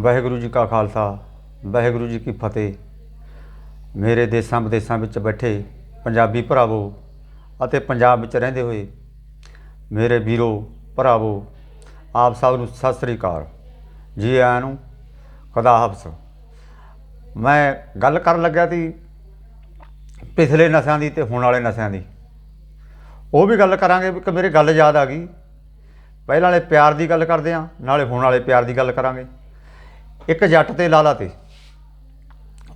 ਵਾਹਿਗੁਰੂ ਜੀ ਕਾ ਖਾਲਸਾ, ਵਾਹਿਗੁਰੂ ਜੀ ਕੀ ਫਤਿਹ। ਮੇਰੇ ਦੇਸਾਂ ਵਿਦੇਸਾਂ ਵਿੱਚ ਬੈਠੇ ਪੰਜਾਬੀ ਭਰਾਵੋ ਅਤੇ ਪੰਜਾਬ ਵਿੱਚ ਰਹਿੰਦੇ ਹੋਏ ਮੇਰੇ ਵੀਰੋ, ਭਰਾਵੋ, ਆਪ ਸਭ ਨੂੰ ਸਤਿ ਸ੍ਰੀ ਅਕਾਲ। ਜੀ ਆਇਆਂ ਨੂੰ ਖੁਦਾ ਹਾਫਿਜ਼। ਮੈਂ ਗੱਲ ਕਰਨ ਲੱਗਿਆ ਸੀ ਪਿਛਲੇ ਨਸ਼ਿਆਂ ਦੀ ਤੇ ਹੁਣ ਵਾਲੇ ਨਸ਼ਿਆਂ ਦੀ। ਉਹ ਵੀ ਗੱਲ ਕਰਾਂਗੇ ਕਿ ਮੇਰੇ ਗੱਲ ਯਾਦ ਆ ਗਈ। ਪਹਿਲਾਂ ਵਾਲੇ ਪਿਆਰ ਦੀ ਗੱਲ ਕਰਦੇ ਆ ਨਾਲੇ ਹੁਣ ਵਾਲੇ ਪਿਆਰ ਦੀ ਗੱਲ ਕਰਾਂਗੇ। ਇੱਕ ਜੱਟ ਤੇ ਲਾਲਾ ਤੇ।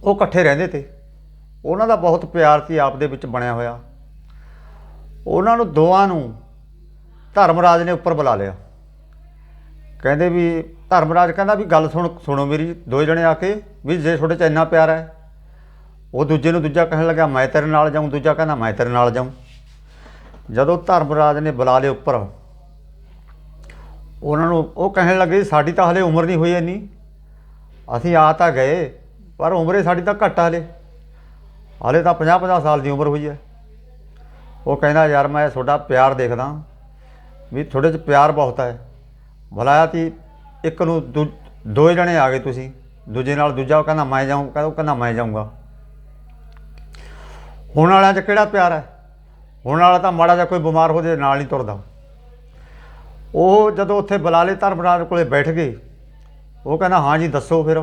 ਉਹ ਇਕੱਠੇ ਰਹਿੰਦੇ ਤੇ। ਉਹਨਾਂ ਦਾ ਬਹੁਤ ਪਿਆਰ ਸੀ, ਆਪ ਦੇ ਵਿੱਚ ਬਣਿਆ ਹੋਇਆ। ਉਹਨਾਂ ਨੂੰ ਦੋਵਾਂ ਨੂੰ ਧਰਮਰਾਜ ਨੇ ਉੱਪਰ ਬੁਲਾ ਲਿਆ। ਕਹਿੰਦੇ ਵੀ, ਧਰਮਰਾਜ ਕਹਿੰਦਾ ਵੀ, ਗੱਲ ਸੁਣ, ਸੁਣੋ ਮੇਰੀ ਦੋ ਜਣੇ ਆ ਕੇ, ਵੀ ਜੇ ਤੁਹਾਡੇ 'ਚ ਇੰਨਾ ਪਿਆਰ ਹੈ, ਉਹ ਦੂਜੇ ਨੂੰ ਦੂਜਾ ਕਹਿਣ ਲੱਗਾ ਮੈਂ ਤੇਰੇ ਨਾਲ ਜਾਊਂ। ਦੂਜਾ ਕਹਿੰਦਾ, ਮੈਂ ਤੇਰੇ ਨਾਲ ਜਾਊਂ। ਜਦੋਂ ਧਰਮਰਾਜ ਨੇ ਬੁਲਾ ਲਏ ਉੱਪਰ, ਉਹਨਾਂ ਨੂੰ ਉਹ ਕਹਿਣ ਲੱਗੇ, ਸਾਡੀ ਤਾਂ ਹਲੇ ਉਮਰ ਨਹੀਂ ਹੋਈ ਇੰਨੀ। ਅਸੀਂ ਆ ਤਾਂ ਗਏ, ਪਰ ਉਮਰੇ ਸਾਡੀ ਤਾਂ ਘੱਟ ਆ ਹਲੇ। ਹਲੇ ਤਾਂ 50 50 ਸਾਲ ਦੀ ਉਮਰ ਹੋਈ ਹੈ। ਉਹ ਕਹਿੰਦਾ, ਯਾਰ ਮੈਂ ਤੁਹਾਡਾ ਪਿਆਰ ਦੇਖਦਾ ਵੀ ਤੁਹਾਡੇ 'ਚ ਪਿਆਰ ਬਹੁਤ ਹੈ। ਬੁਲਾਇਆ ਤੀ ਇੱਕ ਨੂੰ ਦੂ- ਦੋਏ ਜਣੇ ਆ ਗਏ ਤੁਸੀਂ, ਦੂਜੇ ਨਾਲ ਦੂਜਾ ਉਹ ਕਹਿੰਦਾ, ਮੈਂ ਜਾਊਂ, ਕਹਿੰਦਾ, ਉਹ ਕਹਿੰਦਾ, ਮੈਂ ਜਾਊਂਗਾ। ਹੁਣ ਵਾਲਿਆਂ 'ਚ ਕਿਹੜਾ ਪਿਆਰ ਹੈ? ਹੁਣ ਵਾਲਾ ਤਾਂ ਮਾੜਾ ਜਿਹਾ ਕੋਈ ਬਿਮਾਰ ਹੋ ਜੇ ਨਾਲ ਨਹੀਂ ਤੁਰਦਾ। ਉਹ ਜਦੋਂ ਉੱਥੇ ਬੁਲਾ ਲਏ ਧਰਮਰਾਜ ਕੋਲੇ ਬੈਠ ਗਏ ਉਹ ਕਹਿੰਦਾ, ਹਾਂ ਜੀ, ਦੱਸੋ ਫਿਰ।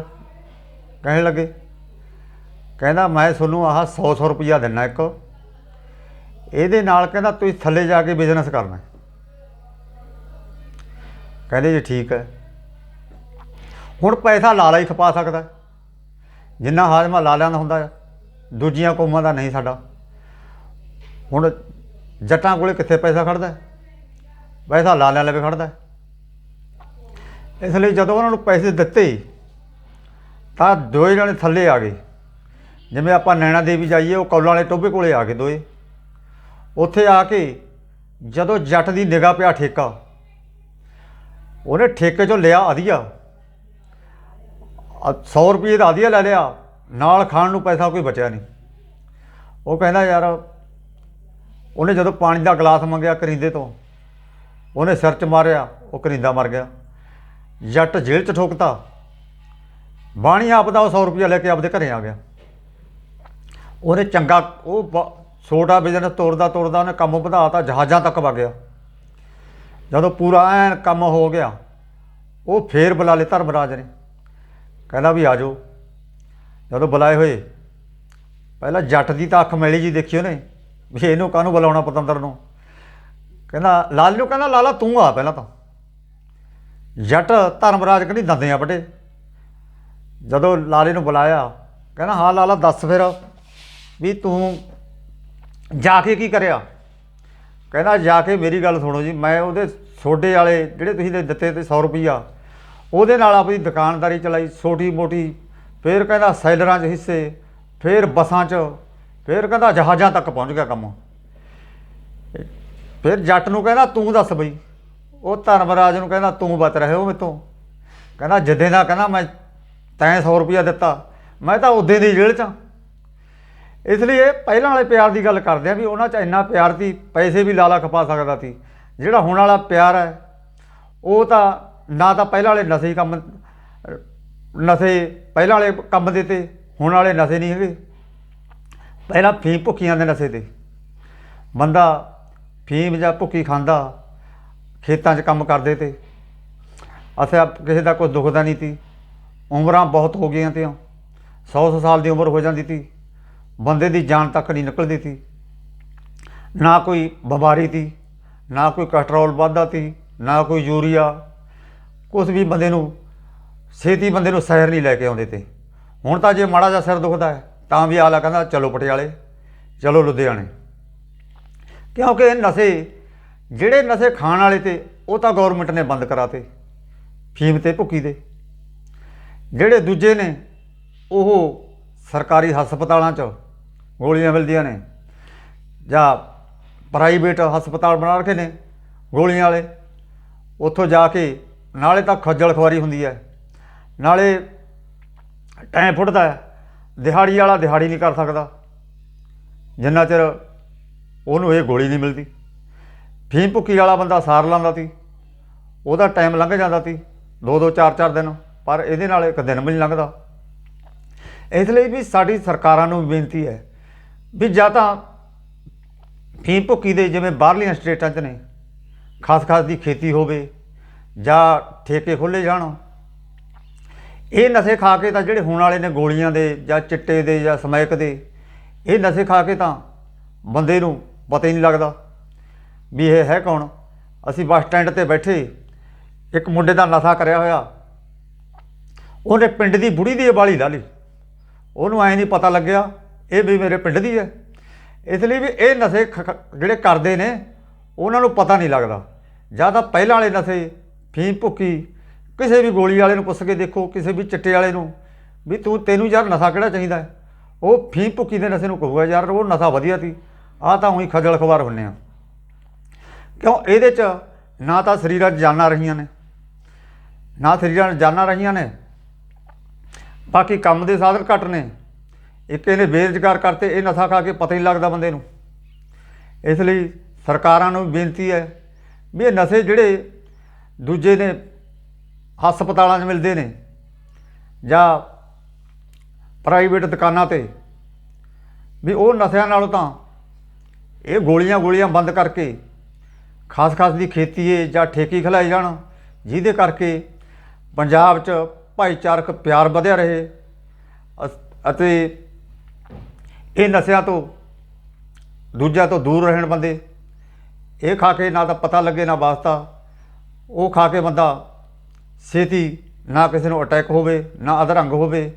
ਕਹਿਣ ਲੱਗੇ। ਕਹਿੰਦਾ, ਮੈਂ ਤੁਹਾਨੂੰ ਆਹ 100 100 ਰੁਪਈਆ ਦਿੰਨਾ ਇੱਕ। ਇਹਦੇ ਨਾਲ ਕਹਿੰਦਾ, ਤੁਸੀਂ ਥੱਲੇ ਜਾ ਕੇ ਬਿਜ਼ਨਸ ਕਰਨਾ ਕਹਿੰਦੇ ਜੀ ਠੀਕ ਹੈ। ਹੁਣ ਪੈਸਾ ਲਾਲਾ ਹੀ ਖਪਾ ਸਕਦਾ ਜਿੰਨਾ ਹਾਜ਼ਮਾ ਲਾਲਿਆਂ ਦਾ ਹੁੰਦਾ ਹੈ, ਦੂਜੀਆਂ ਕੌਮਾਂ ਦਾ ਨਹੀਂ ਸਾਡਾ। ਹੁਣ ਜੱਟਾਂ ਕੋਲੇ ਕਿੱਥੇ ਪੈਸਾ ਖੜਦਾ ਪੈਸਾ ਲਾਲਿਆਂ ਲਵੇ ਖੜਦਾ ਇਸ ਲਈ ਜਦੋਂ ਉਹਨਾਂ ਨੂੰ ਪੈਸੇ ਦਿੱਤੇ, ਤਾਂ ਦੋਏ ਜਣੇ ਥੱਲੇ ਆ ਗਏ। ਜਿਵੇਂ ਆਪਾਂ ਨੈਣਾ ਦੇਵੀ ਜਾਈਏ, ਉਹ ਕੌਲਾਂ ਵਾਲੇ ਟੋਭੇ ਕੋਲੇ ਆ ਗਏ ਦੋਏ। ਉੱਥੇ ਆ ਕੇ ਜਦੋਂ ਜੱਟ ਦੀ ਨਿਗਾਹ ਪਿਆ ਠੇਕਾ, ਉਹਨੇ ਠੇਕੇ ਚੋਂ ਲਿਆ ਅਧੀਆ। 100 ਰੁਪਏ ਦਾ ਅਧੀਆ ਲੈ ਲਿਆ, ਨਾਲ ਖਾਣ ਨੂੰ ਪੈਸਾ ਕੋਈ ਬਚਿਆ ਨਹੀਂ। ਉਹ ਕਹਿੰਦਾ, ਯਾਰ, ਉਹਨੇ ਜਦੋਂ ਪਾਣੀ ਦਾ ਗਲਾਸ ਮੰਗਿਆ ਕਰਿੰਦੇ ਤੋਂ, ਉਹਨੇ ਸਿਰ 'ਚ ਮਾਰਿਆ, ਉਹ ਕਰਿੰਦਾ ਮਰ ਗਿਆ। ਜੱਟ ਜੇਲ੍ਹ 'ਚ ਠੋਕਤਾ। ਬਾਣੀ ਆਪ ਦਾ ਉਹ 100 ਰੁਪਏ ਲੈ ਕੇ ਆਪਦੇ ਘਰੇ ਆ ਗਿਆ। ਉਹਨੇ ਚੰਗਾ ਉਹ ਛੋਟਾ ਬਿਜ਼ਨਸ ਤੋਰਦਾ ਤੋਰਦਾ ਉਹਨੇ ਕੰਮ ਵਧਾਤਾ, ਜਹਾਜ਼ਾਂ ਤੱਕ ਵਗ ਗਿਆ। ਜਦੋਂ ਪੂਰਾ ਐਨ ਕੰਮ ਹੋ ਗਿਆ, ਉਹ ਫੇਰ ਬੁਲਾ ਲਏ ਧਰਮਰਾਜ ਨੇ। ਕਹਿੰਦਾ ਵੀ ਆ ਜਾਓ। ਜਦੋਂ ਬੁਲਾਏ ਹੋਏ, ਪਹਿਲਾਂ ਜੱਟ ਦੀ ਤਾਂ ਅੱਖ ਮੈਲੀ ਜੀ ਦੇਖੀ ਉਹਨੇ, ਵੀ ਇਹਨੂੰ ਕਾਹਨੂੰ ਬੁਲਾਉਣਾ ਪਤੰਦਰ ਨੂੰ? ਕਹਿੰਦਾ, ਲਾਲ ਨੂੰ ਕਹਿੰਦਾ, ਲਾਲਾ ਤੂੰ ਆ ਪਹਿਲਾਂ ਤਾਂ। ਜੱਟ ਧਰਮਰਾਜ ਕਹਿੰਦੀ ਦੰਦਿਆਂ ਵੱਡੇ ਜਦੋਂ ਲਾਲੇ ਨੂੰ ਬੁਲਾਇਆ, ਕਹਿੰਦਾ, ਹਾਂ ਲਾਲਾ, ਦੱਸ ਫਿਰ ਵੀ ਤੂੰ ਜਾ ਕੇ ਕੀ ਕਰਿਆ? ਕਹਿੰਦਾ, ਜਾ ਕੇ ਮੇਰੀ ਗੱਲ ਸੁਣੋ ਜੀ, ਮੈਂ ਉਹਦੇ ਸੋਡੇ ਵਾਲੇ ਜਿਹੜੇ ਤੁਸੀਂ ਦੇ ਦਿੱਤੇ ਤੇ 100 ਰੁਪਈਆ, ਉਹਦੇ ਨਾਲ ਆਪਣੀ ਦੁਕਾਨਦਾਰੀ ਚਲਾਈ, ਛੋਟੀ ਮੋਟੀ, ਫਿਰ ਕਹਿੰਦਾ, ਸੈਲਰਾਂ 'ਚ ਹਿੱਸੇ, ਫਿਰ ਬੱਸਾਂ 'ਚ, ਫਿਰ ਕਹਿੰਦਾ, ਜਹਾਜ਼ਾਂ ਤੱਕ ਪਹੁੰਚ ਗਿਆ ਕੰਮ। ਫਿਰ ਜੱਟ ਨੂੰ ਕਹਿੰਦਾ, ਤੂੰ ਦੱਸ ਬਈ। ਉਹ ਧਰਮਰਾਜ ਨੂੰ ਕਹਿੰਦਾ, ਤੂੰ ਬਚ ਰਹੇ ਹੋ ਮੇਤੋਂ। ਕਹਿੰਦਾ, ਜਿੱਦੇ ਦਾ ਕਹਿੰਦਾ, ਮੈਂ ਤੈਂ 100 ਰੁਪਇਆ ਦਿੱਤਾ। ਮੈਂ ਤਾਂ ਉਦੋਂ ਦੀ ਜੇਲ੍ਹ 'ਚ ਹਾਂ। ਇਸ ਲਈ ਇਹ ਪਹਿਲਾਂ ਵਾਲੇ ਪਿਆਰ ਦੀ ਗੱਲ ਕਰਦੇ ਆ ਵੀ ਉਹਨਾਂ 'ਚ ਇੰਨਾ ਪਿਆਰ ਸੀ, ਪੈਸੇ ਵੀ ਲਾਲਾ ਖਪਾ ਸਕਦਾ ਸੀ। ਜਿਹੜਾ ਹੁਣ ਵਾਲਾ ਪਿਆਰ ਹੈ, ਉਹ ਤਾਂ ਨਾ ਤਾਂ ਪਹਿਲਾਂ ਵਾਲੇ ਨਸ਼ੇ ਕੰਮ, ਨਸ਼ੇ ਪਹਿਲਾਂ ਵਾਲੇ ਕੰਮ ਦੇ ਤੇ, ਹੁਣ ਵਾਲੇ ਨਸ਼ੇ ਨਹੀਂ ਹੈਗੇ। ਪਹਿਲਾਂ ਫੀਮ ਭੁੱਖੀਆਂ ਦੇ ਨਸ਼ੇ ਤੇ। ਬੰਦਾ ਫੀਮ ਜਾਂ ਭੁੱਕੀ ਖਾਂਦਾ ਖੇਤਾਂ 'ਚ ਕੰਮ ਕਰਦੇ ਤੇ। ਅਸਾਂ ਕਿਸੇ ਦਾ ਕੋਈ ਦੁਖਦਾ ਨਹੀਂ ਤੀ। ਉਮਰਾਂ ਬਹੁਤ ਹੋ ਗਈਆਂ ਤੀਆਂ। 100 ਸਾਲ ਦੀ ਉਮਰ ਹੋ ਜਾਂਦੀ ਤੀ। ਬੰਦੇ ਦੀ ਜਾਨ ਤੱਕ ਨਹੀਂ ਨਿਕਲਦੀ ਤੀ। ਨਾ ਕੋਈ ਬਿਮਾਰੀ ਤੀ, ਨਾ ਕੋਈ ਕੋਲੇਸਟ੍ਰੋਲ ਵੱਧਦਾ ਤੀ, ਨਾ ਕੋਈ ਯੂਰੀਆ। ਕੁਝ ਵੀ ਬੰਦੇ ਨੂੰ, ਛੇਤੀ ਬੰਦੇ ਨੂੰ ਸਹਿਰ ਨਹੀਂ ਲੈ ਕੇ ਆਉਂਦੇ ਤੇ। ਹੁਣ ਤਾਂ ਜੇ ਮਾੜਾ ਜਿਹਾ ਸਿਰ ਦੁਖਦਾ ਹੈ, ਤਾਂ ਵੀ ਆਲਾ ਕਹਿੰਦਾ, ਚਲੋ ਪਟਿਆਲੇ, ਚਲੋ ਲੁਧਿਆਣੇ। ਕਿਉਂਕਿ ਨਸ਼ੇ ਜਿਹੜੇ ਨਸ਼ੇ ਖਾਣ ਵਾਲੇ ਤੇ, ਉਹ ਤਾਂ ਗਵਰਨਮੈਂਟ ਨੇ ਬੰਦ ਕਰਾਤੇ। ਫੀਮ ਤੇ ਭੁੱਕੀ ਦੇ। ਜਿਹੜੇ ਦੂਜੇ ਨੇ, ਉਹ ਸਰਕਾਰੀ ਹਸਪਤਾਲਾਂ 'ਚ ਗੋਲੀਆਂ ਮਿਲਦੀਆਂ ਨੇ। ਜਾਂ ਪ੍ਰਾਈਵੇਟ ਹਸਪਤਾਲ ਬਣਾ ਰੱਖੇ ਨੇ ਗੋਲੀਆਂ ਵਾਲੇ। ਉੱਥੋਂ ਜਾ ਕੇ ਨਾਲੇ ਤਾਂ ਖੱਜਲ ਖਵਾਰੀ ਹੁੰਦੀ ਹੈ। ਨਾਲੇ ਟਾਈਮ ਫੁੱਟਦਾ ਹੈ। ਦਿਹਾੜੀ ਵਾਲਾ ਦਿਹਾੜੀ ਨਹੀਂ ਕਰ ਸਕਦਾ। ਜਿੰਨਾ ਚਿਰ ਉਹਨੂੰ ਇਹ ਗੋਲੀ ਨਹੀਂ ਮਿਲਦੀ। ਫੀਮ ਭੁੱਕੀ ਵਾਲਾ ਬੰਦਾ ਸਾਰ ਲਾਂਦਾ ਸੀ ਉਹਦਾ ਟਾਈਮ ਲੰਘ ਜਾਂਦਾ ਸੀ ਦੋ ਦੋ ਚਾਰ ਚਾਰ ਦਿਨ। ਪਰ ਇਹਦੇ ਨਾਲ ਇੱਕ ਦਿਨ ਵੀ ਨਹੀਂ ਲੰਘਦਾ। ਇਸ ਲਈ ਵੀ ਸਾਡੀ ਸਰਕਾਰਾਂ ਨੂੰ ਬੇਨਤੀ ਹੈ ਵੀ ਜਾਂ ਤਾਂ ਫੀਮ ਭੁੱਕੀ ਦੇ ਜਿਵੇਂ ਬਾਹਰਲੀਆਂ ਸਟੇਟਾਂ 'ਚ ਨੇ, ਖਾਸ ਖਾਸ ਦੀ ਖੇਤੀ ਹੋਵੇ ਜਾਂ ਠੇਕੇ ਖੋਲੇ ਜਾਣ। ਇਹ ਨਸ਼ੇ ਖਾ ਕੇ ਤਾਂ ਜਿਹੜੇ ਹੋਣ ਵਾਲੇ ਨੇ ਗੋਲੀਆਂ ਦੇ ਜਾਂ ਚਿੱਟੇ ਦੇ ਜਾਂ ਸਮੈਕ ਦੇ, ਇਹ ਨਸ਼ੇ ਖਾ ਕੇ ਤਾਂ ਬੰਦੇ ਨੂੰ ਪਤਾ ਹੀ ਨਹੀਂ ਲੱਗਦਾ। ਵੀ ਇਹ ਹੈ ਕੌਣ? ਅਸੀਂ ਬੱਸ ਸਟੈਂਡ ਤੇ ਬੈਠੇ, ਇੱਕ ਮੁੰਡੇ ਦਾ ਨਸ਼ਾ ਕਰਿਆ ਹੋਇਆ। ਉਹਨੇ ਪਿੰਡ ਦੀ ਬੁੜੀ ਦੀ ਵਾਲੀ ਲਾ ਲਈ। ਉਹਨੂੰ ਐ ਨਹੀਂ ਪਤਾ ਲੱਗਿਆ, ਇਹ ਵੀ ਮੇਰੇ ਪਿੰਡ ਦੀ ਹੈ। ਇਸ ਲਈ ਵੀ ਇਹ ਨਸ਼ੇ ਖ- ਜਿਹੜੇ ਕਰਦੇ ਨੇ, ਉਹਨਾਂ ਨੂੰ ਪਤਾ ਨਹੀਂ ਲੱਗਦਾ। ਜਾਂ ਤਾਂ ਪਹਿਲਾਂ ਵਾਲੇ ਨਸ਼ੇ, ਫੀਮ ਭੁੱਕੀ, ਕਿਸੇ ਵੀ ਗੋਲੀ ਵਾਲੇ ਨੂੰ ਪੁੱਛ ਕੇ ਦੇਖੋ, ਕਿਸੇ ਵੀ ਚਿੱਟੇ ਵਾਲੇ ਨੂੰ, ਵੀ ਤੂੰ, ਤੈਨੂੰ ਯਾਰ ਨਸ਼ਾ ਕਿਹੜਾ ਚਾਹੀਦਾ ਉਹ ਫੀਮ ਭੁੱਕੀ ਦੇ ਨਸ਼ੇ ਨੂੰ ਕਹੂਗਾ, ਯਾਰ ਉਹ ਨਸ਼ਾ ਵਧੀਆ ਸੀ, ਆਹ ਤਾਂ ਉਹੀ ਖਜਲ ਖਵਾਰ ਹੁੰਨੇ ਆ। ਕਿਉਂ? ਇਹਦੇ 'ਚ ਨਾ ਤਾਂ ਸਰੀਰਾਂ 'ਚ ਜਾਨਾਂ ਰਹੀਆਂ ਨੇ, ਨਾ ਸਰੀਰਾਂ 'ਚ ਜਾਨਾਂ ਰਹੀਆਂ ਨੇ। ਬਾਕੀ ਕੰਮ ਦੇ ਸਾਧਨ ਘੱਟ ਨੇ। ਇੱਕ ਇਹਨੇ ਬੇਰੁਜ਼ਗਾਰ ਕਰਤੇ, ਇਹ ਨਸ਼ਾ ਖਾ ਕੇ ਪਤਾ ਹੀ ਨਹੀਂ ਲੱਗਦਾ ਬੰਦੇ ਨੂੰ। ਇਸ ਲਈ ਸਰਕਾਰਾਂ ਨੂੰ ਬੇਨਤੀ ਹੈ ਵੀ ਇਹ ਨਸ਼ੇ ਜਿਹੜੇ ਦੂਜੇ ਨੇ ਹਸਪਤਾਲਾਂ 'ਚ ਮਿਲਦੇ ਨੇ ਜਾਂ ਪ੍ਰਾਈਵੇਟ ਦੁਕਾਨਾਂ ਤੇ, ਵੀ ਉਹ ਨਸ਼ਿਆਂ ਨਾਲੋਂ ਤਾਂ ਇਹ ਗੋਲੀਆਂ ਗੋਲੀਆਂ ਬੰਦ ਕਰਕੇ ਖਾਸ ਖਾਸ ਦੀ ਖੇਤੀ ਏ ਜਾਂ ਠੇਕੀ ਖਿਲਾਏ ਜਾਣ, ਜਿਹਦੇ ਕਰਕੇ ਪੰਜਾਬ 'ਚ ਭਾਈਚਾਰਕ ਪਿਆਰ ਵਧਿਆ ਰਹੇ। ਅਸ- ਅਤੇ ਇਹ ਨਸ਼ਿਆਂ ਤੋਂ ਦੂਜਿਆਂ ਤੋਂ ਦੂਰ ਰਹਿਣ ਬੰਦੇ, ਇਹ ਖਾ ਕੇ ਨਾ ਤਾਂ ਪਤਾ ਲੱਗੇ, ਨਾ ਵਾਸਤਾ। ਉਹ ਖਾ ਕੇ ਬੰਦਾ ਛੇਤੀ ਨਾ ਕਿਸੇ ਨੂੰ ਅਟੈਕ ਹੋਵੇ, ਨਾ ਅਧਰੰਗ ਹੋਵੇ।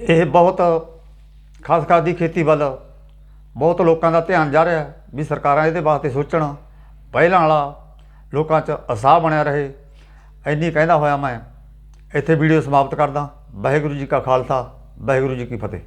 ਇਹ ਬਹੁਤ ਖਾਸ ਖਾਸ ਦੀ ਖੇਤੀ ਵੱਲ ਬਹੁਤ ਲੋਕਾਂ ਦਾ ਧਿਆਨ ਜਾ ਰਿਹਾ ਵੀ ਸਰਕਾਰਾਂ ਇਹਦੇ ਵਾਸਤੇ ਸੋਚਣ। ਪਹਿਲਾਂ ਵਾਲਾ ਲੋਕਾਂ 'ਚ ਉਤਸ਼ਾਹ ਬਣਿਆ ਰਹੇ। ਇੰਨੀ ਕਹਿੰਦਾ ਹੋਇਆ ਮੈਂ, ਇੱਥੇ ਵੀਡੀਓ ਸਮਾਪਤ ਕਰਦਾ। ਵਾਹਿਗੁਰੂ ਜੀ ਕਾ ਖਾਲਸਾ, ਵਾਹਿਗੁਰੂ ਜੀ ਕੀ ਫਤਿਹ।